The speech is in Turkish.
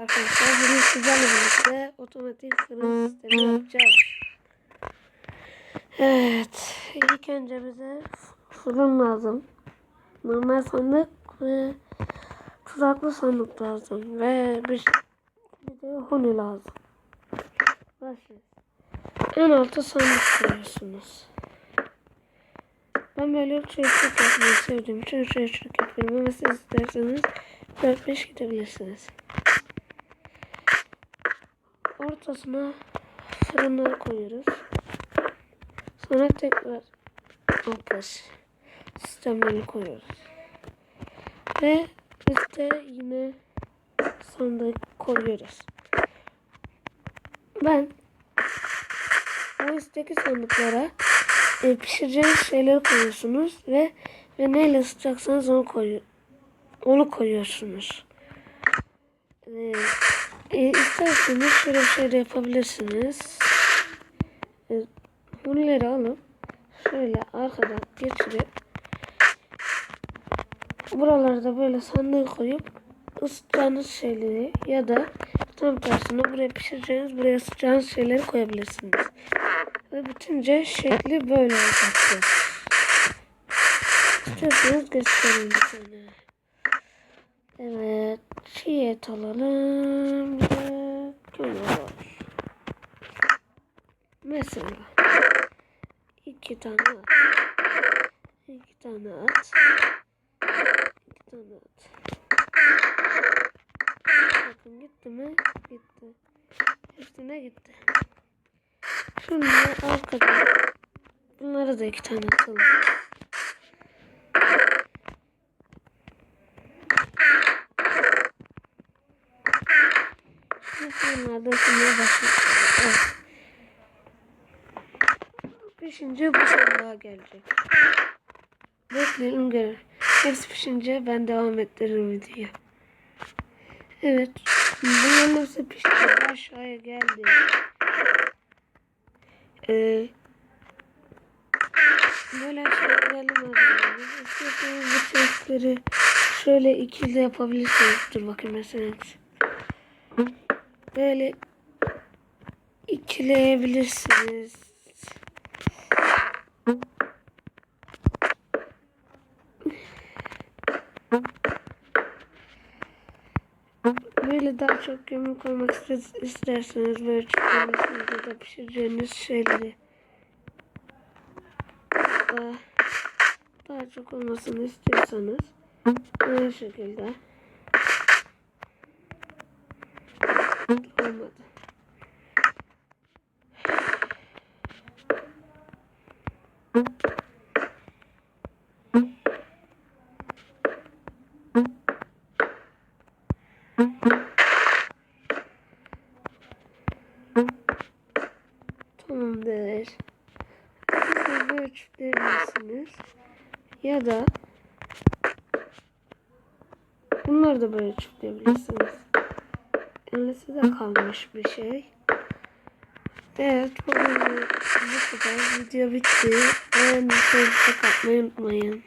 Arkadaşlar bugün sizlerle birlikte otomatik fırın sistemi yapacağız. Evet. ilk önce bize fırın lazım. Normal sandık ve tuzaklı sandık lazım. Ve bir, bir de huni lazım. Başlıyoruz. En alta sandık koyuyorsunuz. Ben böyle çocuk yapmayı sevdiğim için çocuk yapıyorum ama siz isterseniz 4-5 gidebilirsiniz. Ortasına fırınları koyuyoruz. Sonra tekrar alpaş sistemlerini koyuyoruz. Ve üstte yine sandık koyuyoruz. Ben o üstteki sandıklara e, pişireceğiniz şeyleri koyuyorsunuz ve ve neyle ısıtacaksanız onu koyu onu koyuyorsunuz. E, e, isterseniz şöyle bir şey yapabilirsiniz. E, bunları alıp şöyle arkadan geçirip buralara da böyle sandığı koyup ısıtacağınız şeyleri ya da tam tersine buraya pişireceğiniz buraya ısıtacağınız şeyleri koyabilirsiniz. Ve bütünce şekli böyle olacaktır. İstiyorsanız göstereyim bir. Evet. Çiğ et alalım. Kömür var. Mesela. iki tane at. İki tane at. İki tane at. Bakın gitti mi? Gitti. Hepsine gitti. Şunları arkadan. Bunlara da iki tane atalım. Bunlar da ısınmaya başladı. Evet. Pişince bu sandığa gelecek. Bekleyelim görelim. Hepsi pişince ben devam ettiririm videoyu. Evet. Bunların hepsi pişti. Aşağıya geldi. Ee, böyle arkadaşlar. İstiyorsanız bu chestleri şöyle ikili yapabilirsiniz. Dur bakayım mesela. Böyle ikileyebilirsiniz. Böyle daha çok koymak ist- isterseniz böyle çıkabilirsiniz ya da pişireceğiniz şeyleri. Daha, daha çok olmasını istiyorsanız bu şekilde. Olmadı. Tamamdır. Siz böyle çiftleyebilirsiniz. Ya da bunları da böyle çiftleyebilirsiniz. Ellisi de kalmış bir şey. Evet bugün bu kadar. Video bitti. Beğendiyseniz like atmayı unutmayın.